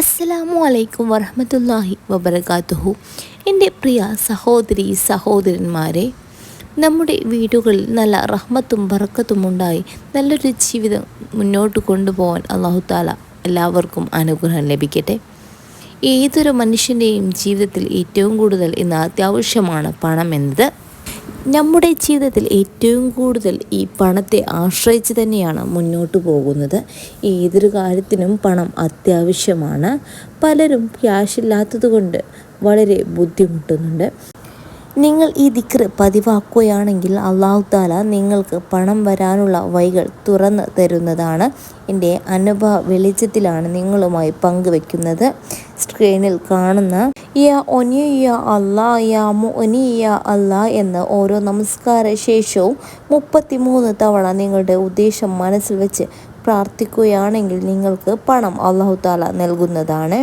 അസ്സലാമു അലൈക്കും വറഹമത്തല്ലാഹി വബർക്കാത്തുഹു എന്റെ പ്രിയ സഹോദരി സഹോദരന്മാരെ നമ്മുടെ വീടുകളിൽ നല്ല റഹ്മത്തും ബറക്കത്തും ഉണ്ടായി നല്ലൊരു ജീവിതം മുന്നോട്ട് കൊണ്ടുപോകാൻ അള്ളാഹു താല എല്ലാവർക്കും അനുഗ്രഹം ലഭിക്കട്ടെ. ഏതൊരു മനുഷ്യന്റെയും ജീവിതത്തിൽ ഏറ്റവും കൂടുതൽ ഇന്ന് അത്യാവശ്യമാണ് പണം എന്നത് നമ്മുടെ ജീവിതത്തിൽ ഏറ്റവും കൂടുതൽ ഈ പണത്തെ ആശ്രയിച്ച് തന്നെയാണ് മുന്നോട്ട് പോകുന്നത്. ഏതൊരു കാര്യത്തിനും പണം അത്യാവശ്യമാണ്. പലരും ക്യാഷ് ഇല്ലാത്തത് കൊണ്ട് വളരെ ബുദ്ധിമുട്ടുന്നുണ്ട്. നിങ്ങൾ ഈ ദിക്ർ പതിവാക്കുകയാണെങ്കിൽ അള്ളാഹു താല നിങ്ങൾക്ക് പണം വരാനുള്ള വഴികൾ തുറന്ന് തരുന്നതാണ്. എന്റെ അനുഭവ വെളിച്ചത്തിലാണ് നിങ്ങളുമായി പങ്കുവെക്കുന്നത്. സ്ക്രീനിൽ കാണുന്ന യാ ഒനിയ അല്ലാ യാ ഒനിയ അല്ലാ എന്ന് ഓരോ നമസ്കാര ശേഷവും മുപ്പത്തിമൂന്ന് തവണ നിങ്ങളുടെ ഉദ്ദേശം മനസ്സിൽ വെച്ച് പ്രാർത്ഥിക്കുകയാണെങ്കിൽ നിങ്ങൾക്ക് പണം അള്ളാഹു താല നൽകുന്നതാണ്.